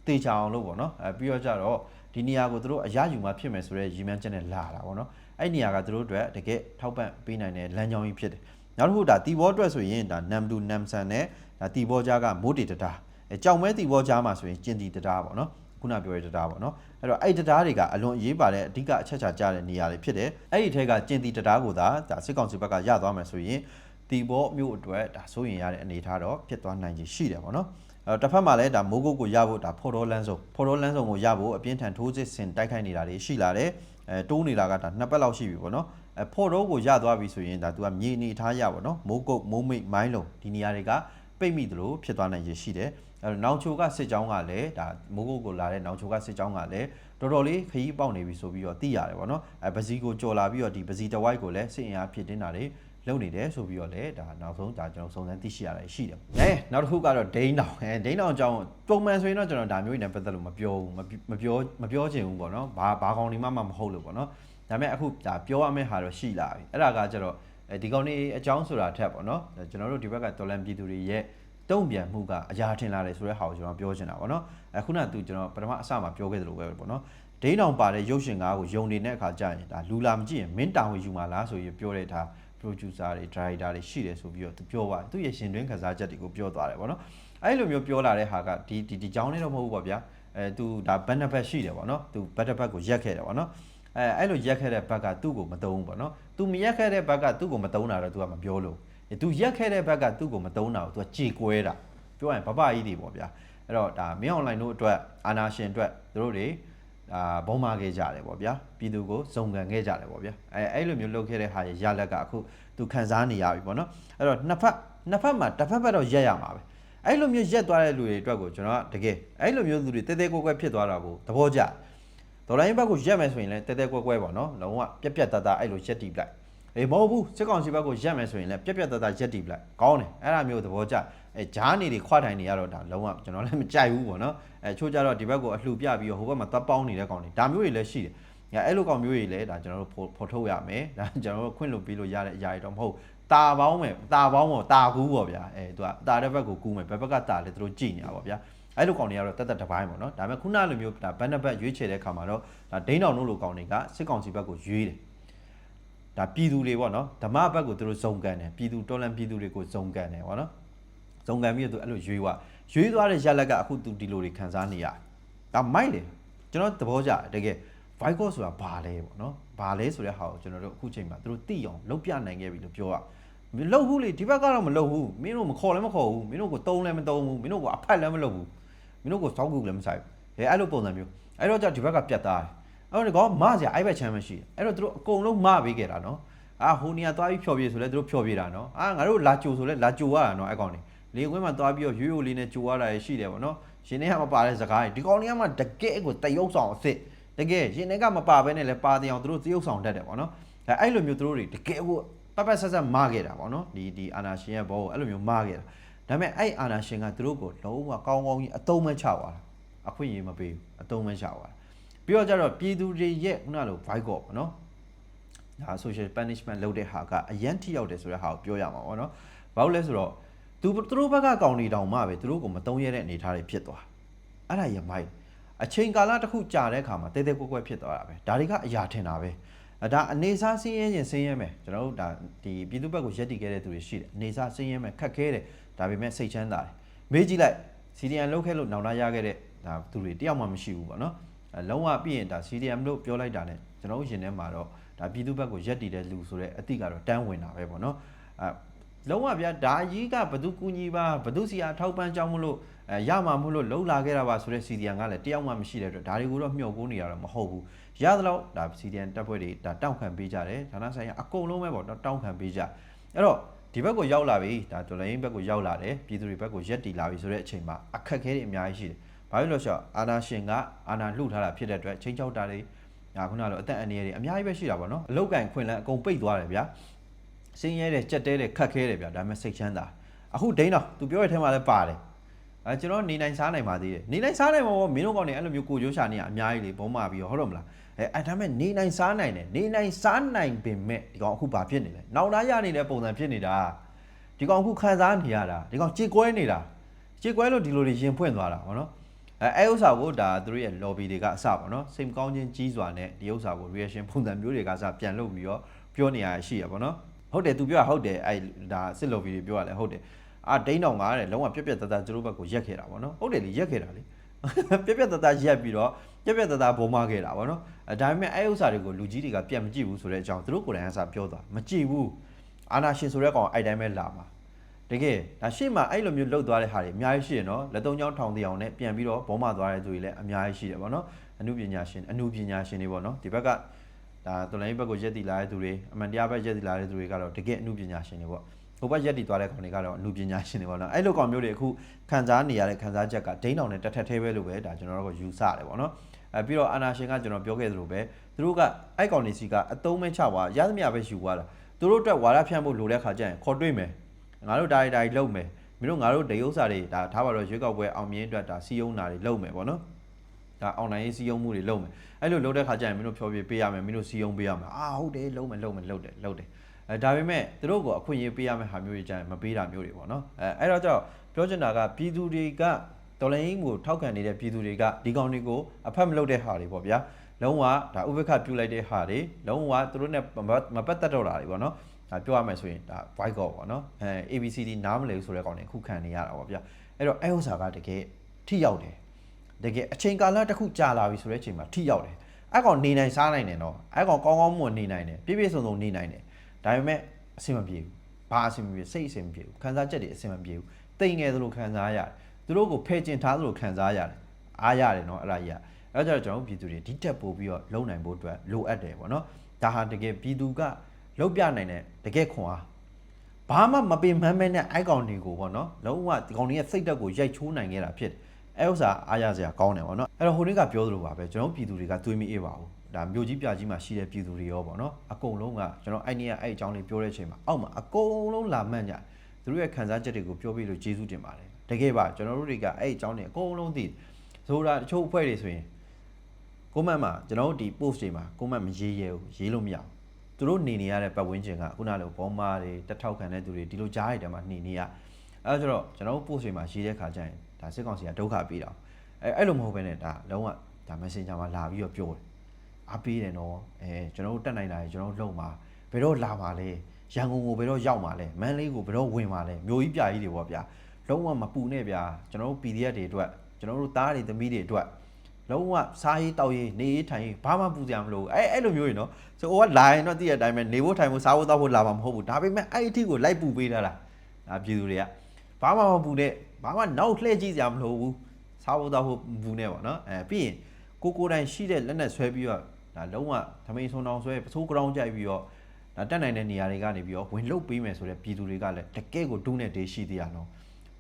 တေချာအောင်လို့ပေါ့နော်အဲပြီးတော့ကြတော့ဒီနေရာကိုသူတို့အရယူမှဖြစ်မယ်ဆိုတော့ရည်မှန်းချက်နဲ့လာတာပေါ့နော်အဲ့နေရာကသူတို့အတွက်တကယ်ထောက်ပံ့ပေးနိုင်တဲ့လမ်းကြောင်းကြီးဖြစ်တယ်နောက်တစ်ခုဒါတီဘောအတွက်ဆိုရင်ဒါနမ်တူနမ်ဆန်နဲ့ဒါတီဘောကြားကမိုးတီတတာအဲကြောင်မဲတီဘောကြားမှာဆိုရင်ကျင်တီတတာပေါ့နော်ခုနပြောရတဲ့တတာပေါ့နော်အဲ့တော့အဲ့ဒီတရားတွေကအလွန်အရေးပါတဲ့အဓိကအချက်ချာကြတဲ့နေရာတွေဖြစ်တယ်အဲ့ဒီထဲကကျင်တီတရားကိုသာဒါစစ်ကောင်စီဘက်ကရသွားမယ်ဆိုရင်တီဘောမျိုးအတွက်ဒါစိုးရင်ရတဲ့အနေအထားတော့ဖြစ်သွားနိုင်ခြေရှိတယ်ပေါ့နော်အဲ့ တော့တစ်ဖက်မှာလည်းဒါမိုးကုတ်ကိုရဖို့ဒါဖော်တော်လန်းစုံဖော်တော်လန်းစုံကိုရဖို့အပြင်းထန်ထိုးစစ်ဆင်တိုက်ခိုက်နေတာတွေရှိလာတယ်အဲတိုးနေတာကဒါနှစ်ပတ်လောက်ရှိပြီပေါ့နော်အဲဖော်တော်ကိုရသွားပြီဆိုရင်ဒါသူကမြေအနေထားရပေါ့နော်မိုးကုတ်မိုးမိတ်မိုင်းလုံးဒီနေရာတွေကပိတ်မိသလိုဖြစ်သွားနိုင်ရရှိတယ်အဲတော့နောင်ချိုကစစ်ကြောင်းကလည်းဒါမိုးကုတ်ကိုလာတဲ့နောင်ချိုကစစ်ကြောင်းကလည်းတော်တော်လေးခရီးပေါက်နေပြီဆိုပြီးတော့သိရတယ်ပေါ့နော်အဲပစီကိုကြော်လာပြီးတော့ဒီပစီတဝိုက်ကိုလည်းစစ်အင်အားဖြစ်တင်တာတွေ လုပ်နေတယ်ဆိုပြီးတော့လည်းဒါနောက်ဆုံးဒါကျွန်တော်စုံစမ်းသိရှိရတာရှိတယ်။အဲနောက်တစ်ခုကတော့ဒိန်းတောင်အဲဒိန်းတောင်အကြောင်းပုံမှန်ဆိုရင်တော့ကျွန်တော်ဒါမျိုးတွေနဲ့ပတ်သက်လို့မပြောဘူးမပြောမပြောချင်ဘူးပေါ့နော်။ဘာဘာကောင်ဒီမှမမဟုတ်လို့ပေါ့နော်။ဒါပေမဲ့အခုဒါပြောရမယ့်ဟာတော့ရှိလာပြီ။အဲ့ဒါကကျတော့အဲဒီကောင်လေးအကြောင်းဆိုတာထက်ပေါ့နော်။ကျွန်တော်တို့ဒီဘက်ကတော်လန်ပြည်သူတွေရဲ့တုံ့ပြန်မှုကအရာထင်လာတယ်ဆိုတဲ့ဟာကိုကျွန်တော်ပြောချင်တာပေါ့နော်။အခုနကသူကျွန်တော်ပထမအစမှာပြောခဲ့သလိုပဲပေါ့နော်။ဒိန်းတောင်ပါတဲ့ရုပ်ရှင်ကားကိုယုံနေတဲ့အခါကျရင်ဒါလူလာမကြည့်ရင်မင်းတောင်ယူမှာလားဆိုပြီးပြောတဲ့ဒါ producer တွေ director တွေရှိတယ်ဆိုပြီးတော့သူပြောပါတယ်သူရဲ့ရှင်တွင်းခန်းစားချက်တွေကိုပြောသွားတယ်ဗောနော်အဲ့လိုမျိုးပြောလာတဲ့ဟာကဒီဒီဒီကြောင်းလေးတော့မဟုတ်ဘူးပေါ့ဗျာအဲသူဒါ benefit ရှိတယ်ဗောနော်သူ benefit ကိုရက်ခဲ့တယ်ဗောနော်အဲအဲ့လိုရက်ခဲ့တဲ့ဘက်ကသူ့ကိုမတုံးဘူးဗောနော်သူမရက်ခဲ့တဲ့ဘက်ကသူ့ကိုမတုံးတာတော့သူကမပြောလို့သူရက်ခဲ့တဲ့ဘက်ကသူ့ကိုမတုံးတာကိုသူကကြေကွဲတာပြောရင်ဘဘကြီးတွေပေါ့ဗျာအဲ့တော့ဒါမင်းအွန်လိုင်းတို့အတွက်အာနာရှင်အတွက်သူတို့တွေ အာဘုံမာခဲ့ကြတယ်ပေါ့ဗျာပြည်သူကိုစုံကန်ခဲ့ကြတယ်ပေါ့ဗျာအဲအဲ့လိုမျိုးလုပ်ခဲ့တဲ့ဟာရဲ့ရလက်ကအခုသူခံစားနေရပြီပေါ့နော်အဲ့တော့နှစ်ဖက်နှစ်ဖက်မှာတစ်ဖက်ဖက်တော့ရက်ရမှာပဲအဲ့လိုမျိုးရက်သွားတဲ့လူတွေအတွက်ကိုကျွန်တော်ကတကယ်အဲ့လိုမျိုးလူတွေတဲတဲကွက်ကွက်ဖြစ်သွားတာကိုသဘောကျဒေါ်လာရင်းဘက်ကိုရက်မယ်ဆိုရင်လည်းတဲတဲကွက်ကွက်ပေါ့နော်လုံးဝပြက်ပြက်တတအဲ့လိုရက်တီးပလိုက် အေးမဟုတ်ဘူးစစ်ကောင်စီဘက်ကိုရက်မယ်ဆိုရင်လည်းပြက်ပြက်တတရက်တီးပလိုက်ကောင်းတယ်အဲ့ဒါမျိုးသဘောကျအဲဂျားနေတွေခွာထိုင်နေရတော့ဒါလုံးဝကျွန်တော်လည်းမကြိုက်ဘူးပေါ့နော်အဲချိုးကြတော့ဒီဘက်ကိုအလှူပြပြီးတော့ဟိုဘက်မှာသွားပေါင်းနေတဲ့ကောင်တွေဒါမျိုးတွေလည်းရှိတယ်ညာအဲ့လိုကောင်မျိုးတွေလည်းဒါကျွန်တော်တို့ဖော်ထုတ်ရမယ်ဒါကျွန်တော်တို့ခွင့်လွှတ်ပေးလို့ရတဲ့အရာတွေတော့မဟုတ်တာပေါင်းမယ်တာပေါင်းပေါ့တာကူးပေါ့ဗျာအဲသူကတာတဲ့ဘက်ကိုကူးမယ်ဘယ်ဘက်ကတာလဲသူတို့ကြည်နေတာပေါ့ဗျာအဲ့လိုကောင်တွေကတော့တက်တက်တစ်ပိုင်းပေါ့နော်ဒါပေမဲ့ခုနလိုမျိုးဒါဘန်နဘက်ရွေးချယ်တဲ့ခါမှာတော့ဒါဒိန်းတောင်တို့လိုကောင်တွေကစစ်ကောင်စီဘက်ကိုရွေးတယ် ဒါပြည်သူတွေပေါ့နော်ဓမ္မဘက်ကိုသူတို့ဇုံကန်တယ်ပြည်သူတော်လန်ပြည်သူတွေကိုဇုံကန်တယ်ပေါ့နော်ဇုံကန်ပြီးတော့သူအဲ့လိုရွေးသွားရွေးသွားတဲ့ရက်လက်ကအခုသူဒီလိုတွေခံစားနေရဒါမိုက်တယ်ကျွန်တော်သဘောကျတယ်တကယ် Vicor ဆိုတာဘာလဲပေါ့နော်ဘာလဲဆိုတဲ့ဟာကိုကျွန်တော်တို့အခုချိန်မှာသူတို့သိအောင်လုပ်ပြနိုင်ခဲ့ပြီလို့ပြောရမလုပ်ဘူးလေဒီဘက်ကတော့မလုပ်ဘူးမင်းတို့မခေါ်လည်းမခေါ်ဘူးမင်းတို့ကိုတုံးလည်းမတုံးဘူးမင်းတို့ကအဖက်လည်းမလုပ်ဘူးမင်းတို့ကိုစောက်ကူလည်းမဆိုင်ဘူးဟဲ့အဲ့လိုပုံစံမျိုးအဲ့တော့じゃဒီဘက်ကပြတ်သားတယ် အဲ့တော့ကောမစရာအဲ့ဘက်ချမ်းမရှိအဲ့တော့သူတို့အကုန်လုံးမပေးခဲ့တာနော်အာဟိုနေရာသွားပြီးဖြော်ပြေဆိုလဲသူတို့ဖြော်ပြေတာနော်အာငါတို့လာကြိုဆိုလဲလာကြိုရတာနော်အဲ့ကောင်နေလေကွင်းမှာသွားပြီးတော့ရွေးရိုးလေးနဲ့ကြိုရတာရှိတယ်ပေါ့နော်ရှင်နေကမပါတဲ့စကားတွေဒီကောင်တွေကမှတကယ်ကိုတရုပ်ဆောင်အစ်စ်တကယ်ရှင်နေကမပါဘဲနဲ့လဲပါတဲ့အောင်သူတို့တရုပ်ဆောင်တတ်တယ်ပေါ့နော်အဲအဲ့လိုမျိုးသူတို့တွေတကယ်ကိုပတ်ပတ်ဆက်ဆက်မားခဲ့တာပေါ့နော်ဒီဒီအာနာရှင်ရဲ့ဘောကိုအဲ့လိုမျိုးမားခဲ့တာဒါပေမဲ့အဲ့အာနာရှင်ကသူတို့ကိုလုံးဝကောင်းကောင်းကြီးအတုံးမချသွားတာအခွင့်အရေးမပေးဘူးအတုံးမချသွားတာ ပြီးတော့ကျတော့ပြည်သူတွေရဲ့ခုနလို Vibe ပေါ့နော်ဒါ social punishment လုပ်တဲ့ဟာကအရန်ထိရောက်တယ်ဆိုတဲ့ဟာကိုပြောရမှာပေါ့နော်ဘာလို့လဲဆိုတော့သူသူတို့ဘက်ကကောင်နေတောင်မှပဲသူတို့ကိုမတုံးရတဲ့အနေအထားတွေဖြစ်သွားအဲ့ဒါရမိုက်အချိန်ကာလတစ်ခုကြာတဲ့အခါမှာတဲတဲကွက်ကွက်ဖြစ်သွားတာပဲဒါတွေကအရာထင်တာပဲအဲဒါအနေစားစင်းရဲရင်စင်းရဲမယ်ကျွန်တော်တို့ဒါဒီပြည်သူဘက်ကိုရက်တည်ခဲ့တဲ့သူတွေရှိတယ်အနေစားစင်းရဲမယ်ခက်ခဲတယ်ဒါပေမဲ့စိတ်ချမ်းသာတယ်မေးကြည့်လိုက်စီဒီအန်လုတ်ခဲ့လို့နောင်လာရခဲ့တဲ့ဒါသူတွေတယောက်မှမရှိဘူးပေါ့နော်အဲ လုံးဝပြီးရင်ဒါ CDM လို့ပြောလိုက်တာ ਨੇ ကျွန်တော်တို့ရင်ထဲမှာတော့ဒါပြည်သူဘက်ကိုရက်တည်တဲ့လူဆိုတဲ့အသည့်ကတော့တန်းဝင်တာပဲပေါ့နော်အဲလုံးဝဗျာဒါကြီးကဘသူကူညီပါဘသူစီအားထောက်ပံ့ကြောင်းမလို့အဲရမှာမလို့လှုပ်လာခဲ့တာပါဆိုတဲ့ CDN ကလည်းတယောက်မှမရှိတဲ့အတွက်ဒါတွေကိုတော့မျှော်ကိုးနေရတော့မဟုတ်ဘူးရသလောက်ဒါ CDN တပ်ဖွဲ့တွေဒါတောက်ခံပေးကြတယ်ဌာနဆိုင်ရာအကုန်လုံးပဲပေါ့တောက်ခံပေးကြအဲ့တော့ဒီဘက်ကိုရောက်လာပြီဒါဒေါ်လာရင်းဘက်ကိုရောက်လာတယ်ပြည်သူတွေဘက်ကိုရက်တီလာပြီဆိုတဲ့အချိန်မှာအခက်အခဲတွေအများကြီးရှိတယ် ဘာဘာလို့လဲဆိုတော့အာနာရှင်ကအာနာလှုပ်ထားတာဖြစ်တဲ့အတွက်ချင်းချောက်တာတွေညာခုနလိုအသက်အန္တရာယ်တွေအများကြီးပဲရှိတာပေါ့နော်အလောက်ကန်ခွင်လန်းအကုန်ပိတ်သွားတယ်ဗျာစင်းရဲတဲ့ကြက်တဲတဲ့ခတ်ခဲတယ်ဗျာဒါပေမဲ့စိတ်ချမ်းသာအခုဒိန်းတော့သူပြောတဲ့ထဲမှာလည်းပါတယ်အဲကျွန်တော်နေနိုင်စားနိုင်ပါသေးတယ်နေနိုင်စားနိုင်မှာပေါ့မင်းတို့ကောင်တွေအဲ့လိုမျိုးကိုကြိုးရှာနေရအများကြီးလေဘုံမာပြီးတော့ဟုတ်တော့မလားအဲအဲ့ဒါမဲ့နေနိုင်စားနိုင်တယ်နေနိုင်စားနိုင်ပင်မဲ့ဒီကောင်အခုဘာဖြစ်နေလဲနောက်သားရနေတဲ့ပုံစံဖြစ်နေတာဒီကောင်အခုခံစားနေရတာဒီကောင်ကြေကွဲနေတာကြေကွဲလို့ဒီလိုတွေရင်ဖွင့်သွားတာဗောနော် အဲအဲ့ဥစ္စာကိုဒါသူတို့ရဲ့ lobby တွေကအစပေါ့နော်စိတ်မကောင်းခြင်းကြီးစွာနဲ့ဒီဥစ္စာကို reaction ပုံစံမျိုးတွေကစပြန်လုပ်ပြီးတော့ပြောနေရရှိရပေါ့နော်ဟုတ်တယ်သူပြောတာဟုတ်တယ်အဲ့ဒါစစ် lobby တွေပြောရလဲဟုတ်တယ်အာဒိန်းတောင်ကတဲ့လုံးဝပြက်ပြက်တတသူတို့ဘက်ကိုရက်ခဲ့တာပေါ့နော်ဟုတ်တယ်လေရက်ခဲ့တာလေပြက်ပြက်တတရက်ပြီးတော့ပြက်ပြက်တတဘုံမခဲ့တာပေါ့နော်အဲဒါပေမဲ့အဲ့ဥစ္စာတွေကိုလူကြီးတွေကပြန်မကြည့်ဘူးဆိုတဲ့အကြောင်းသူတို့ကိုယ်တိုင်အစားပြောသွားမကြည့်ဘူးအာနာရှင်ဆိုတဲ့ကောင်အဲ့တိုင်းပဲလာမှာ တကယ်ဒါရှေ့မှာအဲ့လိုမျိုးလှုပ်သွားတဲ့ဟာတွေအများကြီးရှိတယ်နော်လက်သုံးချောင်းထောင်တအောင်နဲ့ပြန်ပြီးတော့ဘောမသွားတဲ့သူတွေလည်းအများကြီးရှိတယ်ပေါ့နော်အမှုပညာရှင်အမှုပညာရှင်တွေပေါ့နော်ဒီဘက်ကဒါတော်လိုင်းဘက်ကိုရက်တည်လာတဲ့သူတွေအမှန်တရားဘက်ရက်တည်လာတဲ့သူတွေကတော့တကယ်အမှုပညာရှင်တွေပေါ့ဟိုဘက်ရက်တည်သွားတဲ့ကောင်တွေကတော့အမှုပညာရှင်တွေပေါ့နော်အဲ့လိုကောင်မျိုးတွေအခုခံစားနေရတဲ့ခံစားချက်ကဒိန်းတောင်နဲ့တက်ထက်သေးပဲလို့ပဲဒါကျွန်တော်တို့ကယူဆတယ်ပေါ့နော်အဲပြီးတော့အာနာရှင်ကကျွန်တော်ပြောခဲ့သလိုပဲသူတို့ကအဲ့ကောင်တွေစီကအတုံးမဲချသွားရသမျှပဲယူသွားတာသူတို့အတွက်ဝါရဖြန့်ဖို့လိုတဲ့ခါကျရင်ခေါ်တွေ့မယ် ငါတို့ဒါတွေဒါတွေလုပ်မယ်မင်းတို့ငါတို့ဒေဥစ္စာတွေဒါထားပါတော့ရွေးကောက်ပွဲအောင်မြင်အတွက်ဒါစီယုံတာတွေလုပ်မယ်ပေါ့နော်ဒါအောင်နိုင်ရေးစီယုံမှုတွေလုပ်မယ်အဲ့လိုလုပ်တဲ့ခါကျရင်မင်းတို့ဖြောပြပေးရမယ်မင်းတို့စီယုံပေးရမယ်အာဟုတ်တယ်လုပ်မယ်လုပ်မယ်လုပ်တယ်လုပ်တယ်အဲဒါပေမဲ့သူတို့ကအခွင့်အရေးပေးရမယ့်ဟာမျိုးတွေကျရင်မပေးတာမျိုးတွေပေါ့နော်အဲအဲ့တော့ကြောင့်ပြောချင်တာကပြည်သူတွေကတော်လိုင်းကိုထောက်ခံနေတဲ့ပြည်သူတွေကဒီကောင်တွေကိုအဖက်မလုပ်တဲ့ဟာတွေပေါ့ဗျာလုံးဝဒါဥပ္ပခပြုလိုက်တဲ့ဟာတွေလုံးဝသူတို့နဲ့မပတ်သက်တော့တာတွေပေါ့နော် ဒါပြောရမယ်ဆိုရင်ဒါ boycott ပေါ့နော်အဲ ABCD နားမလည်ဘူးဆိုတဲ့ကောင်တွေအခုခံနေရတာပေါ့ဗျာအဲ့တော့အဲဥစ္စာကတကယ်ထိရောက်တယ်တကယ်အချိန်ကာလတစ်ခုကြာလာပြီဆိုတဲ့အချိန်မှာထိရောက်တယ်အဲ့ကောင်နေနိုင်စားနိုင်တယ်နော်အဲ့ကောင်ကောင်းကောင်းမွန်နေနိုင်တယ်ပြည့်ပြည့်စုံစုံနေနိုင်တယ်ဒါပေမဲ့အဆင်မပြေဘူးဘာအဆင်မပြေစိတ်အဆင်မပြေဘူးခံစားချက်တွေအဆင်မပြေဘူးတိမ်ငယ်သလိုခံစားရတယ်သူတို့ကိုဖယ်ကျင်ထားသလိုခံစားရတယ်အားရတယ်နော်အဲ့ဒါကြီးအဲ့တော့ကျွန်တော်တို့ပြည်သူတွေဒီတက်ပို့ပြီးတော့လုံနိုင်ဖို့အတွက်လိုအပ်တယ်ပေါ့နော်ဒါဟာတကယ်ပြည်သူက လောက်ပြနိုင်တဲ့တကယ်ခွန်အားဘာမှမပင်မမ်းမဲနဲ့အိုက်ကောင်တွေကိုပေါ့နော်လုံးဝဒီကောင်တွေရဲ့စိတ်ဓာတ်ကိုရိုက်ချိုးနိုင်ခဲ့တာဖြစ်တယ်အဲ့ဥစ္စာအားရစရာကောင်းတယ်ပေါ့နော်အဲ့တော့ဟိုနေ့ကပြောသလိုပါပဲကျွန်တော်ပြည်သူတွေကတွေးမိအေးပါဘူးဒါမြို့ကြီးပြကြီးမှာရှိတဲ့ပြည်သူတွေရောပေါ့နော်အကုန်လုံးကကျွန်တော်အဲ့နေ့ကအဲ့အကြောင်းလေးပြောတဲ့အချိန်မှာအောက်မှာအကုန်လုံးလာမှတ်ကြသူတို့ရဲ့ခံစားချက်တွေကိုပြောပြလို့ကျေးဇူးတင်ပါတယ်တကယ်ပါကျွန်တော်တို့တွေကအဲ့အကြောင်းတွေအကုန်လုံးသိဆိုတာတချို့အဖွဲ့တွေဆိုရင်ကိုမတ်မှာကျွန်တော်တို့ဒီ post တွေမှာကိုမတ်မရေးရဲဘူးရေးလို့မရဘူး သူတို့နေနေရတဲ့ပတ်ဝန်းကျင်ကခုနလိုဘောမာတွေတက်ထောက်ခံတဲ့သူတွေဒီလိုကြားရတဲ့မှာနေနေရအဲဒါဆိုတော့ကျွန်တော်တို့ post တွေမှာရေးတဲ့ခါကျရင်ဒါစစ်ကောင်စီကဒုက္ခပေးတာအဲအဲ့လိုမဟုတ်ဘဲနဲ့ဒါလုံးဝဒါ messenger မှာလာပြီးတော့ပြောတယ်အားပေးတယ်နော်အဲကျွန်တော်တို့တက်နိုင်တာကျွန်တော်တို့လုံမှာဘယ်တော့လာမှာလဲရန်ကုန်ကိုဘယ်တော့ရောက်မှာလဲမန္တလေးကိုဘယ်တော့ဝင်မှာလဲမျိုးကြီးပြကြီးတွေပေါ့ဗျာလုံးဝမပူနဲ့ဗျာကျွန်တော်တို့ PDF တွေအတွက်ကျွန်တော်တို့သားတွေသမီးတွေအတွက် လုံးဝစားရေးတောက်ရေးနေရေးထိုင်ရေးဘာမှပူစရာမလိုဘူးအဲအဲ့လိုမျိုးတွေနော်ဆိုဟိုကလာရင်တော့တည့်တဲ့အတိုင်းပဲနေဖို့ထိုင်ဖို့စားဖို့တောက်ဖို့လာမှာမဟုတ်ဘူးဒါပေမဲ့အဲ့အထိကိုလိုက်ပူပေးတာလားဒါပြည်သူတွေကဘာမှမပူနဲ့ဘာမှနောက်လှည့်ကြည့်စရာမလိုဘူးစားဖို့တောက်ဖို့ဘူးနဲ့ပေါ့နော်အဲပြီးရင်ကိုကိုတိုင်ရှိတဲ့လက်နဲ့ဆွဲပြီးတော့ဒါလုံးဝသမိန်ဆုံတောင်ဆွဲပစိုးကြောင်းကြိုက်ပြီးတော့ဒါတက်နိုင်တဲ့နေရာတွေကနေပြီးတော့ဝင်လုတ်ပေးမယ်ဆိုတဲ့ပြည်သူတွေကလည်းတကယ်ကိုဒုနဲ့ဒေးရှိသေးရအောင်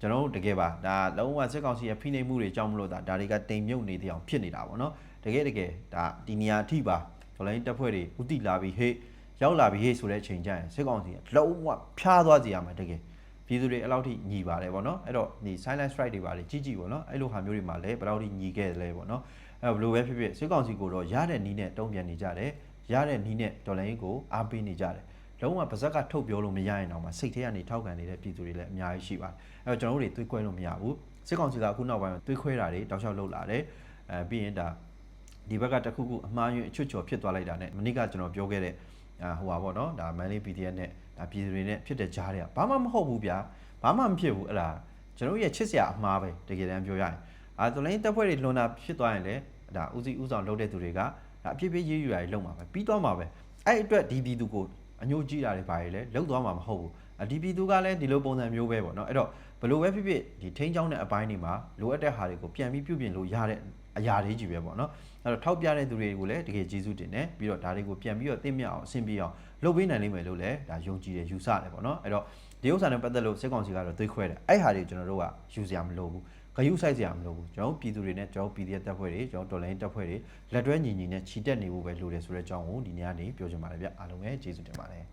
ကျွန်တော်တို့တကယ်ပါဒါလုံးဝစစ်ကောင်စီရဲ့ဖိနှိပ်မှုတွေကြောင့်မလို့ဒါဒါတွေကတိမ်မြုပ်နေတဲ့အဖြစ်နေတာပေါ့နော်တကယ်တကယ်ဒါဒီနေရာအထိပါဒေါ်လိုင်းတက်ဖွဲ့တွေဥတီလာပြီးဟေ့ရောက်လာပြီးဟေ့ဆိုတဲ့အချိန်ကျရင်စစ်ကောင်စီကလုံးဝဖျားသွားစီရမှာတကယ်ပြည်သူတွေအဲ့လောက်ထိညီပါတယ်ပေါ့နော်အဲ့တော့ဒီ silent strike တွေပါလေကြီးကြီးပေါ့နော်အဲ့လိုဟာမျိုးတွေမှာလည်းဘယ်လောက်ထိညီခဲ့တယ်လဲပေါ့နော်အဲ့ဘယ်လိုပဲဖြစ်ဖြစ်စစ်ကောင်စီကိုတော့ရတဲ့နီးနဲ့တုံ့ပြန်နေကြတယ်ရတဲ့နီးနဲ့ဒေါ်လာရင်းကိုအားပေးနေကြတယ် လုံးဝပါဇက်ကထုတ်ပြောလို့မရရင်တော့မှစိတ်ထဲကနေထောက်ခံနေတဲ့ပြည်သူတွေလည်းအများကြီးရှိပါတယ်အဲ့တော့ကျွန်တော်တို့တွေတွေးခွဲလို့မရဘူးစစ်ကောင်စီကအခုနောက်ပိုင်းမှာတွေးခွဲတာတွေတောက်လျှောက်လုပ်လာတယ်အဲပြီးရင်ဒါဒီဘက်ကတခုခုအမှားယွင်းအချွတ်ချော်ဖြစ်သွားလိုက်တာ ਨੇ မနေ့ကကျွန်တော်ပြောခဲ့တဲ့အာဟိုပါပေါ့နော်ဒါ Manly PDF နဲ့ဒါပြည်သူတွေနဲ့ဖြစ်တဲ့ကြားတွေကဘာမှမဟုတ်ဘူးဗျာဘာမှမဖြစ်ဘူးအဲ့ဒါကျွန်တော်ရဲ့ချစ်စရာအမှားပဲတကယ်တမ်းပြောရရင်အာတော်လိုင်းတက်ဖွဲ့တွေလွန်တာဖြစ်သွားရင်လည်းဒါဦးစီးဦးဆောင်လုပ်တဲ့သူတွေကဒါအပြည့်ပြည့်ရေးယူရည်လုပ်မှာပဲပြီးသွားမှာပဲအဲ့အတွက်ဒီပြည်သူကို အညို့ကြည့်တာတွေပါလေလောက်သွားမှာမဟုတ်ဘူးအဒီပြည်သူကလည်းဒီလိုပုံစံမျိုးပဲပေါ့နော်အဲ့တော့ဘယ်လိုပဲဖြစ်ဖြစ်ဒီထိန်းချောင်းတဲ့အပိုင်းတွေမှာလိုအပ်တဲ့ဟာတွေကိုပြန်ပြီးပြုပြင်လို့ရတဲ့အရာတွေကြီးပဲပေါ့နော်အဲ့တော့ထောက်ပြတဲ့သူတွေကိုလည်းတကယ်ကျေးဇူးတင်တယ်ပြီးတော့ဒါတွေကိုပြန်ပြီးတော့သိမြအောင်အဆင်ပြေအောင်လုပ်ပေးနိုင်လိမ့်မယ်လို့လည်းဒါယုံကြည်တယ်ယူဆတယ်ပေါ့နော်အဲ့တော့ဒီဥစ္စာနဲ့ပတ်သက်လို့စစ်ကောင်စီကတော့သွေးခွဲတယ်အဲ့ဟာတွေကျွန်တော်တို့ကယူစရာမလိုဘူး ဂယုစိုက်စရာမလိုဘူးကျွန်တော်တို့ပြည်သူတွေနဲ့ကျွန်တော်တို့ PDF တပ်ဖွဲ့တွေကျွန်တော်တို့တော်လိုင်းတပ်ဖွဲ့တွေလက်တွဲညီညီနဲ့ခြိတက်နေဖို့ပဲလိုတယ်ဆိုတဲ့အကြောင်းကိုဒီနေ့ကနေပြောချင်ပါတယ်ဗျအားလုံးပဲကျေးဇူးတင်ပါတယ်